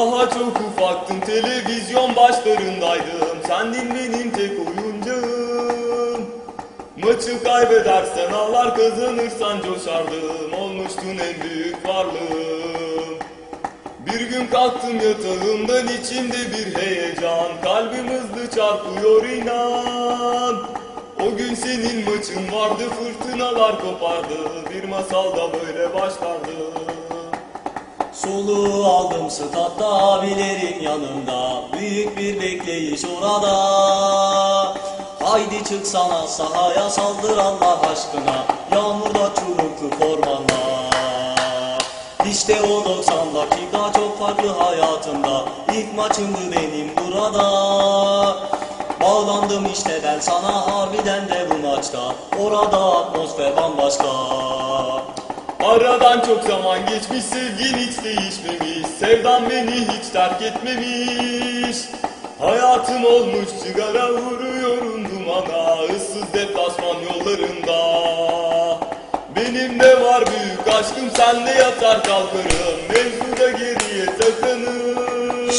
Daha çok ufaktım televizyon başlarındaydım Sendin benim tek oyuncağım Maçı kaybedersen ağlar kazanırsan coşardım. Olmuştun en büyük varlığım. Bir gün kalktım yatağımdan içimde bir heyecan. Kalbim hızlı çarpıyor inan. O gün senin maçın vardı fırtınalar kopardı. Bir masalda böyle başlardı Soluğu aldım statta abilerin yanında. Büyük bir bekleyiş orada. Haydi çıksana sahaya saldır Allah aşkına. Yağmurda çurukluk ormanda İşte o 90 dakika çok farklı hayatımda. İlk maçımdı benim burada. Bağlandım işte ben sana harbiden de bu maçta. Orada atmosfer bambaşka Aradan çok zaman geçmiş sevgin hiç değişmemiş. Sevdan beni hiç terk etmemiş. Hayatım olmuş sigara vuruyorum dumana. Issız deplasman yollarında. Benim de var büyük aşkım senle yatar kalkarım. Mevzuda geriye takınım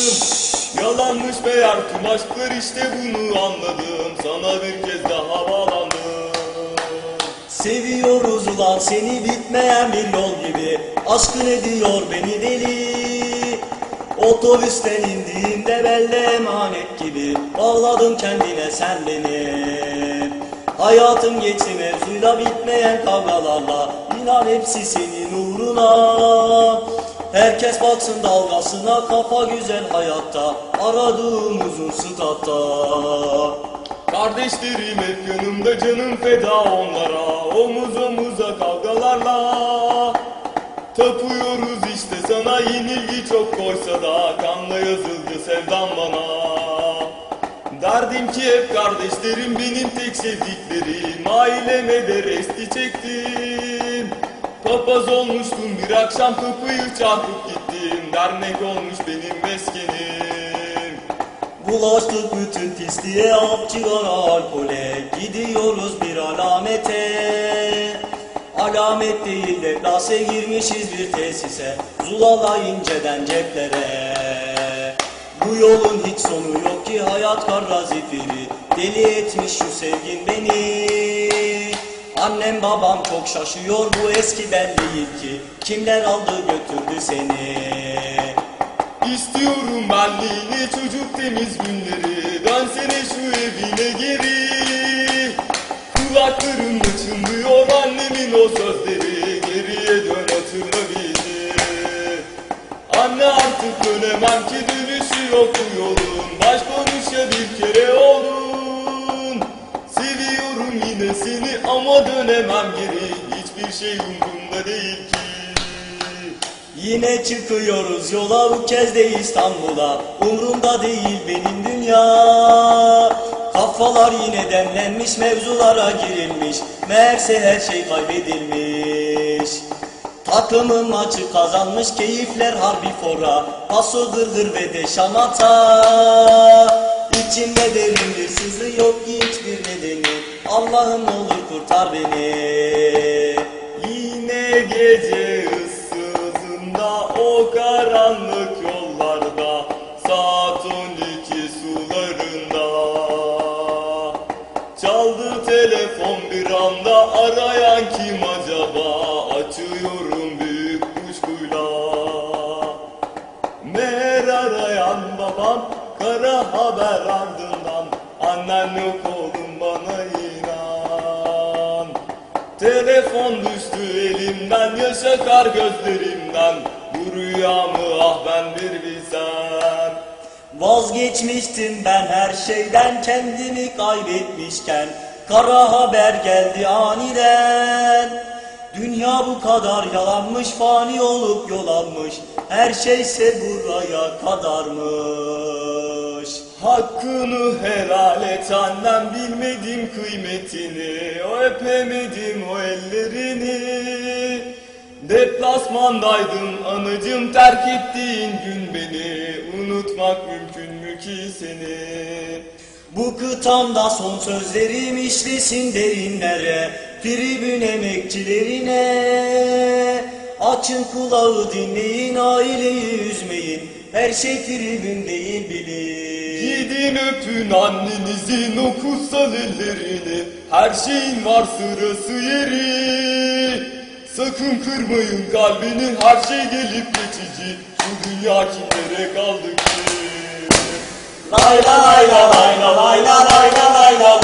Yalanmış meğer tüm aşklar işte bunu anladım. Sana Ulan seni bitmeyen bir yol gibi Aşkın ediyor beni deli? Otobüsten indiğimde belle emanet gibi Bağladın kendine sen beni Hayatım geçti mevzuyla bitmeyen kavgalarla İnan hepsi senin uğruna. Herkes baksın dalgasına kafa güzel hayatta Aradığım uzun statta. Kardeşlerim hep yanımda canım feda onlara. Omuz omuza Tapıyoruz işte sana yenilgi çok koysa da Kanla yazıldı sevdan bana. Derdim ki hep kardeşlerim benim tek sevdiklerim. Aileme de resti çektim. Papaz olmuştum bir akşam kapıyı çarpıp gittim. Dernek olmuş benim meskenim. Bulaştık bütün pisliğe, apçılara, alkole. Gidiyoruz bir alamete Alamet değil de plase girmişiz bir tesise. Zulala inceden ceplere. Bu yolun hiç sonu yok ki hayat kara zifiri. Deli etmiş şu sevgin beni. Annem babam çok şaşıyor bu eski ben değil ki. Kimler aldı götürdü seni? İstiyorum benliğini çocuk temiz günleri. Dönsene şu o sözleri Geriye dön hatırla bizi. Anne artık dönemem ki dönüşü yok bu yolun. Baş konuşa bir kere olun Seviyorum yine seni ama dönemem geri. Hiçbir şey umurumda değil ki. Yine çıkıyoruz yola bu kez de İstanbul'a. Umrumda değil benim dünya Kafalar yine demlenmiş mevzulara girilmiş. Meğerse her şey kaybedilmiş. Takımın maçı kazanmış keyifler harbi fora. Paso gırgır ve de şamata. İçimde derin bir sızı yok hiçbir nedeni. Allah'ım olur kurtar beni. Yine gece ıssızında o karanlık yollarda. Saat on arayan kim acaba? Açıyorum büyük kuşkuyla. Meğer arayan babam kara haber ardından Annen yok oğlum bana inan. Telefon düştü elimden yaş akar gözlerimden. Bu rüya mı ah ben bir bilsem. Vazgeçmiştim ben her şeyden kendimi kaybetmişken Kara haber geldi aniden. Dünya bu kadar yalanmış fani olup yol almış. Her şeyse buraya kadarmış. Hakkını helal et annem bilmedim kıymetini. Öpemedim o ellerini. Deplasmandaydın anacım terk ettiğin gün beni. Unutmak mümkün mü ki seni Bu kıtamda son sözlerim işlesin derinlere Tribün emekçilerine. Açın kulağı dinleyin aileyi üzmeyin. Her şey tribün değil bilin Gidin öpün annenizin o kutsal ellerini. Her şeyin var sırası yeri. Sakın kırmayın kalbini her şey gelip geçici. Bu dünya kimlere kaldı ki ライラライラライラライラライラライラ